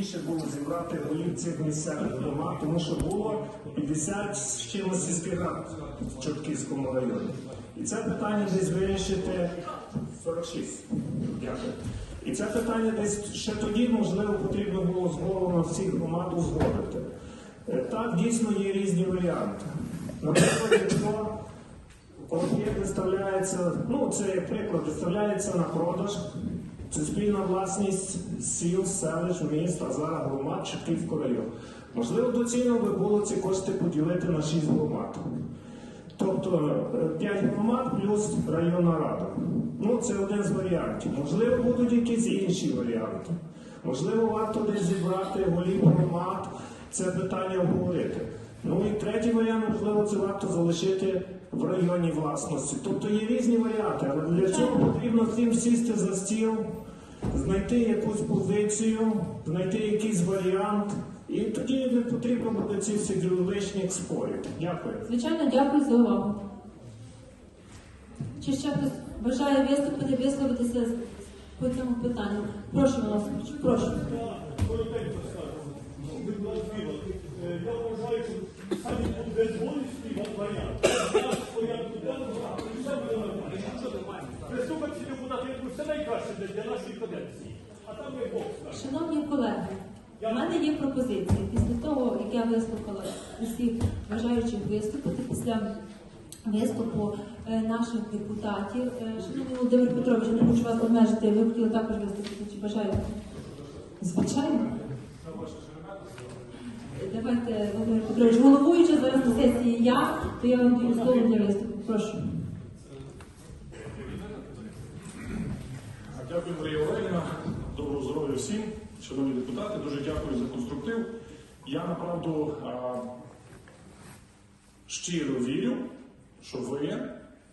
найвигідніше було зібрати голів цих місцевих громад, тому що було 50 з чимось сільських рад в Чортківському районі. І це питання десь вирішити 46. Дякую. І це питання десь ще тоді, можливо, потрібно було зголовно всіх громад узгодити. Е, Так, дійсно є різні варіанти. Наприклад, якщо об'єкт виставляється, ну це як приклад, виставляється на продаж, це спільна власність сіл, селищ, міст, а зараз громад Чортківського району. Можливо, доцільно би було ці кошти поділити на 6 громад. Тобто 5 громад плюс районна рада. Ну, це один з варіантів. Можливо, будуть якісь інші варіанти. Можливо, варто десь зібрати голів громад, це питання обговорити. Ну і третій варіант, можливо, це варто залишити в районній власності. Тобто є різні варіанти, але для цього потрібно всім сісти за стіл, знайти якусь позицію, знайти якийсь варіант, і тоді не потрібно буде ці всі лишніх спорів. Дякую. Звичайно, дякую за увагу. Чи ще хтось бажає виступити, висловитися по цьому питанню? Прошу, Милосович, прошу. Я вважаю, що самі безволісний варіант. Наш порядку денного, і все буде нормально. Думаю, це найкраще для, нашої каденції. А там як Бог скаже. Шановні колеги, у мене є пропозиція. Після того, як я вислухала усіх бажаючих виступити, після виступу е, наших депутатів, е, шановний Володимир Петрович, я не хочу вас обмежити, ви хотіли також виступити, чи бажаєте? Звичайно. Давайте, Володимир Петрович, головуюча зараз на сесії я, то я вам даю слово для виступу. Прошу. Всім, шановні депутати. Дуже дякую за конструктив. Я направду щиро вірю, що ви,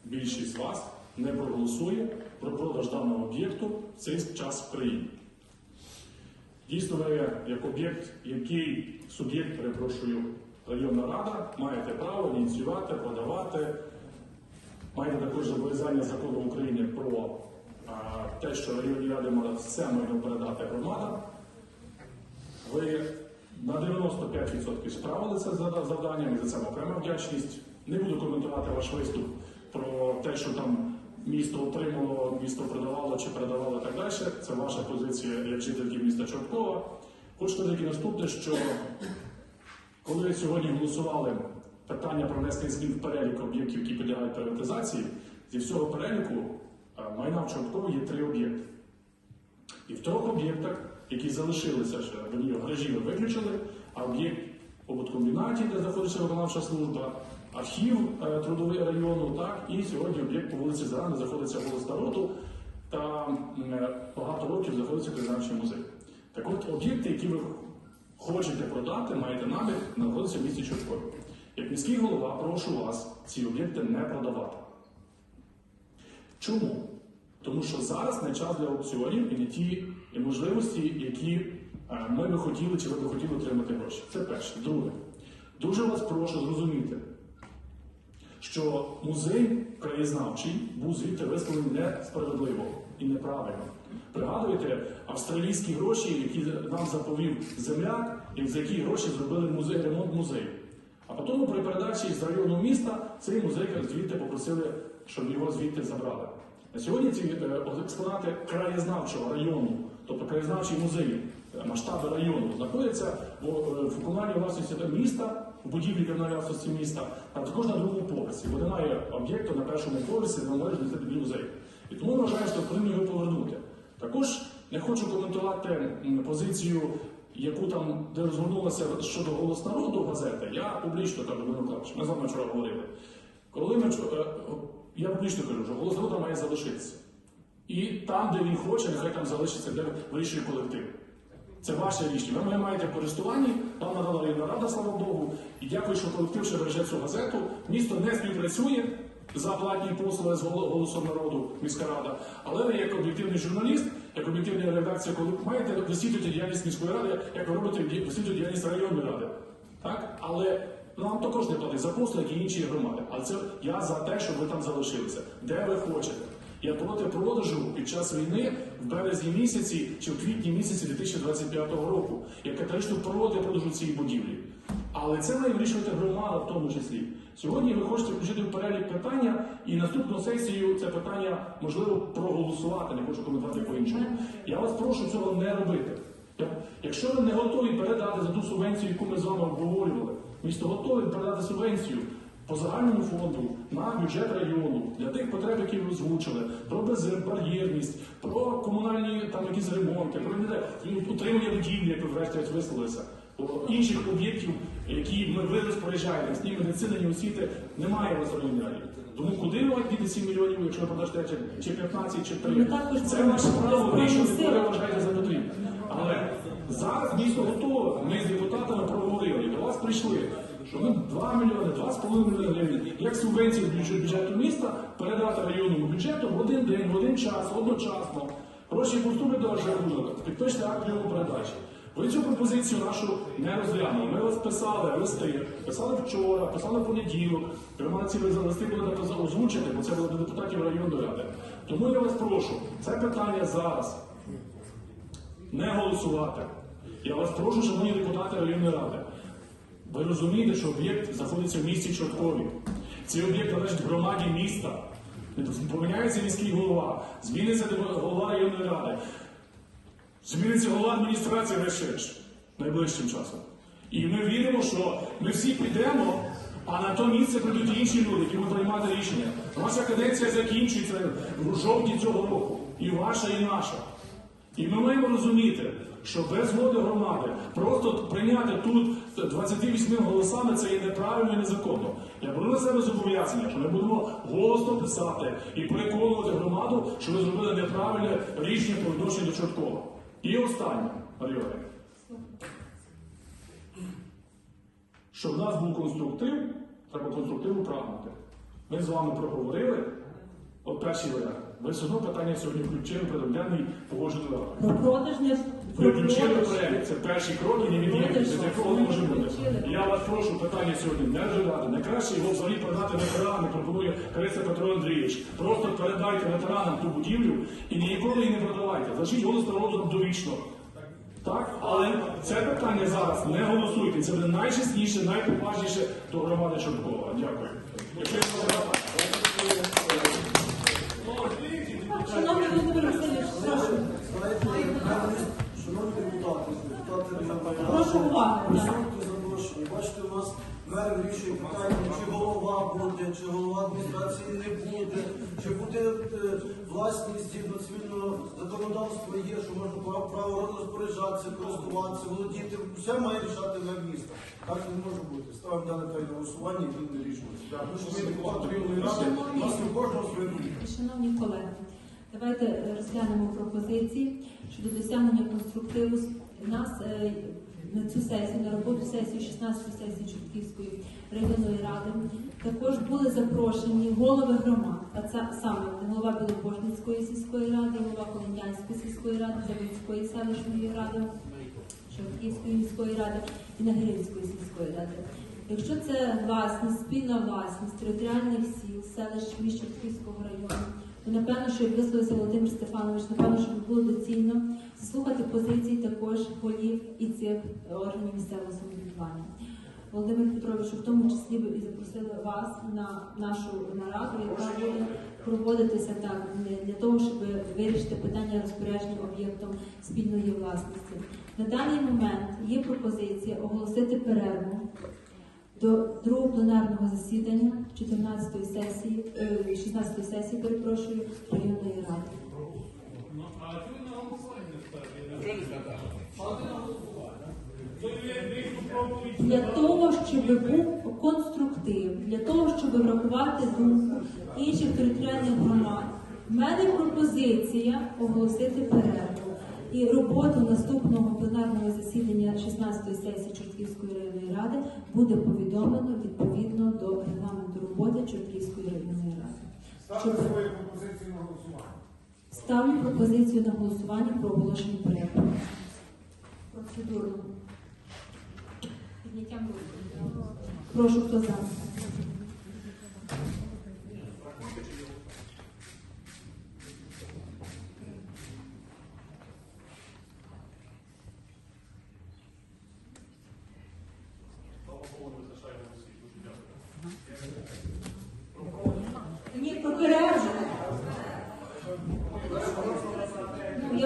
більшість з вас, не проголосує про продаж даного об'єкту в цей час в країні. Дійсно, ви як об'єкт, який суб'єкт, перепрошую, районна рада, маєте право ініціювати, подавати, маєте також зобов'язання закону України про те, що ради мають все майно передати громадам. Ви на 95% справилися з завданням, і за це окрема вдячність. Не буду коментувати ваш виступ про те, що там місто отримало, місто продавало чи передавало так далі. Це ваша позиція як жительки міста Чорткова. Хочу сказати наступне, що коли сьогодні голосували питання про внесення змін в перелік об'єктів, які підлягають приватизації, зі всього переліку майна в Чорткові є три об'єкти. І в трьох об'єктах, які залишилися ще до гаражі ви виключили, а об'єкт побуткомбінаті, де знаходиться виконавча служба, архів е, трудовий району, так, і сьогодні об'єкт по вулиці Зарани знаходиться голос народу та е, багато років знаходиться краєзнавчий музей. Так от об'єкти, які ви хочете продати, маєте намір, знаходяться в місті Чорткові. Як міський голова, прошу вас ці об'єкти не продавати. Чому? Тому що зараз не час для аукціонів і не ті можливості, які е, ми би хотіли чи ви би хотіли отримати гроші. Це перше. Друге, дуже вас прошу зрозуміти, що музей краєзнавчий був звідти висловлений несправедливо і неправильно. Пригадуєте австралійські гроші, які нам заповів земляк, і за які гроші зробили музей, ремонт музею. А потім при передачі з району міста цей музей звідти попросили, щоб його звідти забрали. На сьогодні ці е, експонати краєзнавчого району, тобто краєзнавчий музей, е, масштаби району, знаходяться в, е, комунальній власності міста, в будівлі комунальної власності міста, а також на другому поверсі, бо немає об'єкту на першому поверсі, де належить тобі музей. І тому вважаю, що повинні його повернути. Також не хочу коментувати позицію, яку там, де розгорнулася щодо голос народу газети. Я публічно кажу, Володимир Миколаївич, ми з вами вчора говорили. Коли ми е, я публічно кажу, що голос народу має залишитися. І там, де він хоче, нехай там залишиться, де вирішує колектив. Це ваше рішення. Ви маєте в користуванні, вам надала районна рада, слава Богу. І дякую, що колектив ще береже цю газету. Місто не співпрацює за платні послуги з голо- голосом народу, міська рада. Але ви як об'єктивний журналіст, як об'єктивна редакція, коли маєте висвітлювати діяльність міської ради, як ви робите ді- діяльність районної ради. Так? Але нам також не платить за послуги, і інші громади. Але це я за те, щоб ви там залишилися. Де ви хочете. Я проти продажу під час війни в березні місяці чи в квітні місяці 2025 року. Я категорично проти продажу цієї будівлі. Але це має вирішувати громада в тому числі. Сьогодні ви хочете включити в перелік питання, і наступну сесію це питання можливо проголосувати. Не хочу коментувати по-іншому. Я вас прошу цього не робити. Якщо ви не готові передати за ту субвенцію, яку ми з вами обговорювали, місто готове передати субвенцію по загальному фонду на бюджет району для тих потреб, які ви озвучили, про безбар'єрність, про комунальні там якісь ремонти, про знаю, утримання будівлі, як ви врешті висловилися, інших об'єктів, які ми ви розпоряджаєтесь, ні медицини, ні освіти, немає у. Тому куди ви діти 7 мільйонів, якщо ви продасте чи- чи 15, чи 3? Також Це ваше право ви вважаєте за потрібне. Але зараз місто готове. Ми з депутатами проговорили до вас прийшли. Що ми 2 мільйони, 2,5 мільйони гривень, як субвенції з бюджету, бюджету міста передати районному бюджету в один день, в один час, одночасно. Гроші поступлять до вашого рахунку, підпишете акт прийому передачі. Ви цю пропозицію нашу не розглянули. Ми вас писали листи, писали вчора, писали в понеділок. Мали ці листи були озвучити, бо це було до депутатів районної ради. Тому я вас прошу, це питання зараз не голосувати. Я вас прошу, шановні депутати районної ради. Ви розумієте, що об'єкт знаходиться в місті Чорткові. Цей об'єкт належить громаді міста. Поміняється міський голова, зміниться голова районної ради, зміниться голова адміністрації врешті найближчим часом. І ми віримо, що ми всі підемо, а на то місце прийдуть інші люди, які будуть приймати рішення. Ваша каденція закінчується в жовтні цього року. І ваша, і наша. І ми маємо розуміти, що без згоди громади просто прийняти тут 28 голосами це є неправильно і незаконно. Я беру на себе зобов'язання, що ми будемо голосно писати і переконувати громаду, що ви зробили неправильне рішення по відношенню Чорткова. І останнє, Альоне. Щоб в нас був конструктив, треба конструктиву прагнути. Ми з вами проговорили. От перший варіант. Ви все одно питання сьогодні включили предоглядний погоджений раду. Про продаж не Ви про включили продаж. перелік. Це перший крок і невід'ємний, без якого не може бути. Я вас прошу питання сьогодні не розглядати. Найкраще його взагалі передати ветеранам, пропонує Кариця Петро Андрійович. Просто передайте ветеранам ту будівлю і ніколи її не продавайте. Залишіть голос народу довічно. Так, але це питання зараз не голосуйте. Це буде найчесніше, найповажніше до громади Чорткова. Дякую. Шановний Володимир Васильович, прошу. Присутні запрошені. Бачите, у нас мер вирішує питання, чи голова буде, чи голова адміністрації не буде, чи буде е, власність згідно цивільного законодавства є, що можна право, право розпоряджатися, користуватися, володіти. Все має рішати мер міста. Так не може бути. Ставимо дане на голосування і будемо вирішувати. Тому що ми районної ради, у нас у кожного своє думка. Шановні колеги, давайте розглянемо пропозиції щодо досягнення конструктиву нас е, на цю сесію, на роботу сесії 16 сесії Чортківської районної ради. Також були запрошені голови громад, а це саме голова Білопожницької сільської ради, голова Колом'янської сільської ради, Заводської селищної ради, Чортківської міської ради і Нагирівської сільської ради. Якщо це власність, спільна власність територіальних сіл, селищ міст Чортківського району, то напевно, що як висловився Володимир Стефанович, напевно, що було доцільно заслухати позиції також голів і цих органів місцевого самоврядування. Володимир Петрович, в тому числі ви і запросили вас на нашу нараду, яка буде проводитися так для того, щоб вирішити питання розпорядження об'єктом спільної власності. На даний момент є пропозиція оголосити перерву до другого пленарного засідання 14 сесії, е, 16 сесії, перепрошую, районної ради. Для того, щоб був конструктив, для того, щоб врахувати думку інших територіальних громад, в мене пропозиція оголосити перерву. І роботу наступного пленарного засідання 16-ї сесії Чортківської районної ради буде повідомлено відповідно до регламенту роботи Чортківської районної ради. Щоб- Ставте свої пропозиції на голосування. Ставлю пропозицію на голосування про оголошення перерви. Процедурно. Підняттям руки. Прошу, хто за?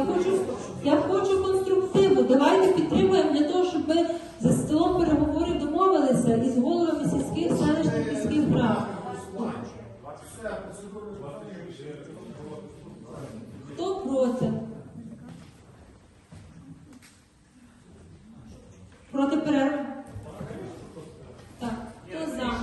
хочу, я хочу конструктиву. Давайте підтримуємо для того, щоб ми за столом переговорів домовилися із головами сільських селищних міських рад. Хто проти? Проти перерви? Так. Хто за?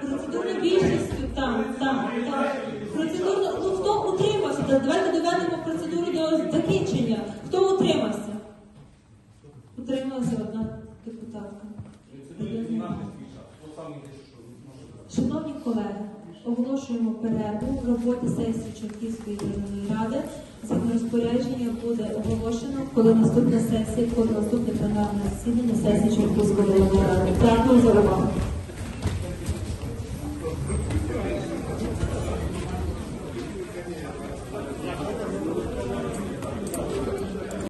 Процедурно більшістю, так, так, так. Процедурно, ну хто утримався? Та Давайте доведемо процедуру до закінчення. Хто утримався? Утрималася одна депутатка. Шановні колеги, перерву в роботі сесії Чортківської районної ради. Згідно розпорядження буде оголошено, коли наступна сесія, коли наступне пленарне засідання сесії Чортківської районної ради. Дякую за увагу.